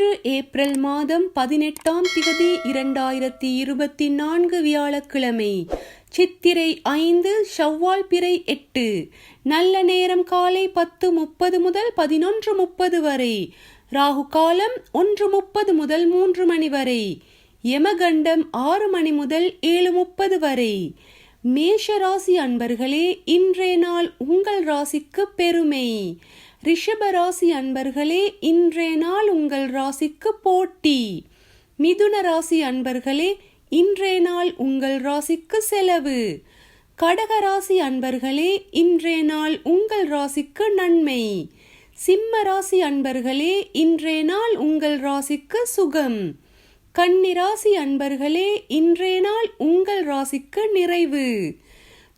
இன்று ஏப்ரல் மாதம் பதினெட்டாம் திகதி இரண்டாயிரத்தி இருபத்தி நான்கு வியாழக்கிழமை. சித்திரை ஐந்து ஷவ்வால் பிறை எட்டு. நல்ல நேரம் காலை பத்து முப்பது முதல் பதினொன்று முப்பது வரை. ராகு காலம் ஒன்று முப்பது முதல் மூன்று மணி வரை. யமகண்டம் ஆறு மணி முதல் ஏழு முப்பது வரை. மேஷ ராசி அன்பர்களே இன்றைய நாள் உங்கள் ராசிக்கு பெருமை. ரிஷப ராசி அன்பர்களே இன்றைய நாள் உங்கள் ராசிக்கு போட்டி. மிதுன ராசி அன்பர்களே இன்றைய நாள் உங்கள் ராசிக்கு செலவு. கடக ராசி அன்பர்களே இன்றைய நாள் உங்கள் ராசிக்கு நன்மை. சிம்ம ராசி அன்பர்களே இன்றைய நாள் உங்கள் ராசிக்கு சுகம். கன்னி ராசி அன்பர்களே இன்றைய நாள் உங்கள் ராசிக்கு நிறைவு.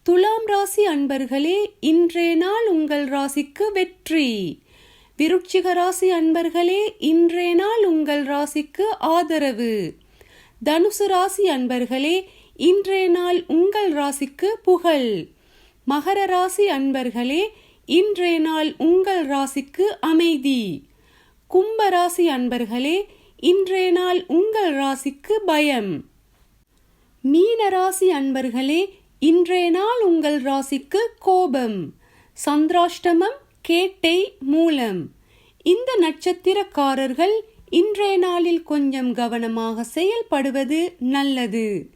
துலாம் ராசி அன்பர்களே இன்றைய நாள் உங்கள் ராசிக்கு வெற்றி. விருட்சிக ராசி அன்பர்களே இன்றைய நாள் உங்கள் ராசிக்கு ஆதரவு. தனுசு ராசி அன்பர்களே இன்றைய நாள் உங்கள் ராசிக்கு புகழ். மகர ராசி அன்பர்களே இன்றைய நாள் உங்கள் ராசிக்கு அமைதி. கும்ப ராசி அன்பர்களே இன்றைய நாள் உங்கள் ராசிக்கு பயம். மீன ராசி அன்பர்களே இன்றைய நாள் உங்கள் ராசிக்கு கோபம். சந்திராஷ்டமம் கேட்டை மூலம். இந்த நட்சத்திரக்காரர்கள் இன்றைய நாளில் கொஞ்சம் கவனமாக செயல்படுவது நல்லது.